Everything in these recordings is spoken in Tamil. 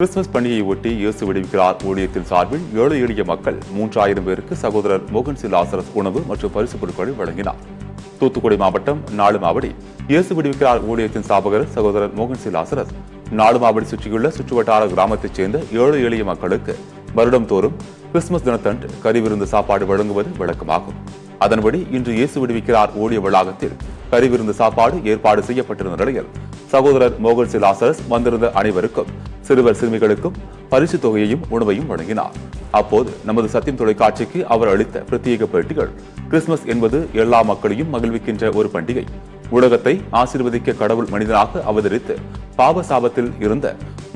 கிறிஸ்துமஸ் பண்டிகையை ஒட்டி இயேசு விடுவிக்கிறார். ஊழியத்தின் சார்பில் ஏழை எளிய மக்கள் மூன்றாயிரம் பேருக்கு சகோதரர் மோகன் சி. லாசரஸ் உணவு மற்றும் பரிசு பொருட்களை வழங்கினார். தூத்துக்குடி மாவட்டம் நாலுமாவடி இயேசு விடுவிக்கிறார் ஊழியத்தின் சாபகர் சகோதரர் மோகன் சி. லாசரஸ். நாலுமாவடி சுற்றியுள்ள சுற்றுவட்டார கிராமத்தைச் சேர்ந்த ஏழை எளிய மக்களுக்கு வருடம் தோறும் கிறிஸ்துமஸ் தினத்தன்று கறிவிருந்து சாப்பாடு வழங்குவது வழக்கமாகும். அதன்படி இன்று இயேசு விடுவிக்கிறார் ஊழிய வளாகத்தில் கறிவிருந்து சாப்பாடு ஏற்பாடு செய்யப்பட்டிருந்த நிலையில் சகோதரர் மோகன் சிலாசரஸ் வந்திருந்த அனைவருக்கும் சிறுவர் சிறுமிகளுக்கும் பரிசு தொகையையும் உணவையும் வழங்கினார். அப்போது நமது சத்தியம் தொலைக்காட்சிக்கு அவர் அளித்த பிரத்யேக பேட்டிகள் கிறிஸ்துமஸ் என்பது எல்லா மக்களையும் மகிழ்விக்கின்ற ஒரு பண்டிகை. உலகத்தை ஆசிர்வதிக்க கடவுள் மனிதனாக அவதரித்து பாவ சாபத்தில் இருந்த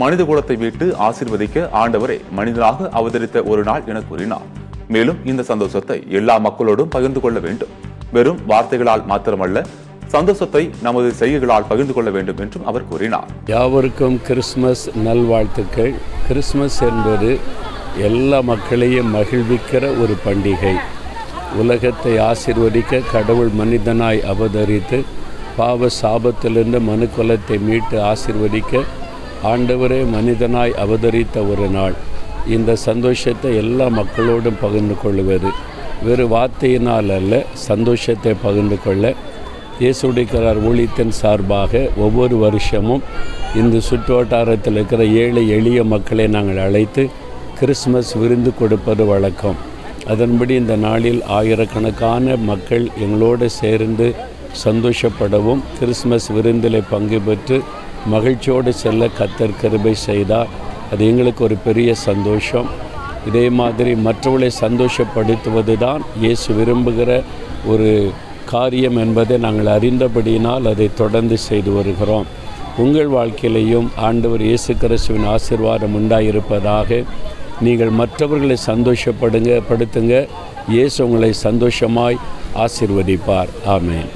மனித குலத்தை மீட்டு ஆசிர்வதிக்க ஆண்டவரே மனிதனாக அவதரித்த ஒரு நாள் என கூறினார். மேலும் இந்த சந்தோஷத்தை எல்லா மக்களோடும் பகிர்ந்து கொள்ள வேண்டும். வெறும் வார்த்தைகளால் மாத்திரமல்ல சந்தோஷத்தை நமது செய்கைகளால் பகிர்ந்து கொள்ள வேண்டும் என்றும் அவர் கூறினார். யாவருக்கும் கிறிஸ்துமஸ் நல்வாழ்த்துக்கள். கிறிஸ்மஸ் என்பது எல்லா மக்களையும் மகிழ்விக்கிற ஒரு பண்டிகை. உலகத்தை ஆசிர்வதிக்க கடவுள் மனிதனாய் அவதரித்து பாவ சாபத்திலிருந்து மனுக்குலத்தை மீட்டு ஆசிர்வதிக்க ஆண்டவரே மனிதனாய் அவதரித்த ஒரு நாள். இந்த சந்தோஷத்தை எல்லா மக்களோடும் பகிர்ந்து கொள்வது வெறு வார்த்தையினால் அல்ல சந்தோஷத்தை பகிர்ந்து கொள்ள இயேசுடைக்கிறார் ஊழியத்தின் சார்பாக ஒவ்வொரு வருஷமும் இந்த சுற்றுவட்டாரத்தில் இருக்கிற ஏழை எளிய மக்களை நாங்கள் அழைத்து கிறிஸ்மஸ் விருந்து கொடுப்பது வழக்கம். அதன்படி இந்த நாளில் ஆயிரக்கணக்கான மக்கள் எங்களோடு சேர்ந்து சந்தோஷப்படவும் கிறிஸ்மஸ் விருந்தில் பங்கு பெற்று மகிழ்ச்சியோடு செல்ல கத்தர் கிருபை செய்தார். அது எங்களுக்கு ஒரு பெரிய சந்தோஷம். இதே மாதிரி மற்றவர்களை சந்தோஷப்படுத்துவது தான் இயேசு விரும்புகிற ஒரு காரியம் என்பதை நாங்கள் அறிந்தபடியினால் அதை தொடர்ந்து செய்து வருகிறோம். உங்கள் வாழ்க்கையிலையும் ஆண்டவர் இயேசு கிறிஸ்துவின் ஆசீர்வாதம் உண்டாயிருப்பதாக. நீங்கள் மற்றவர்களை சந்தோஷப்படுங்க படுத்துங்க. இயேசு உங்களை சந்தோஷமாய் ஆசிர்வதிப்பார். ஆமேன்.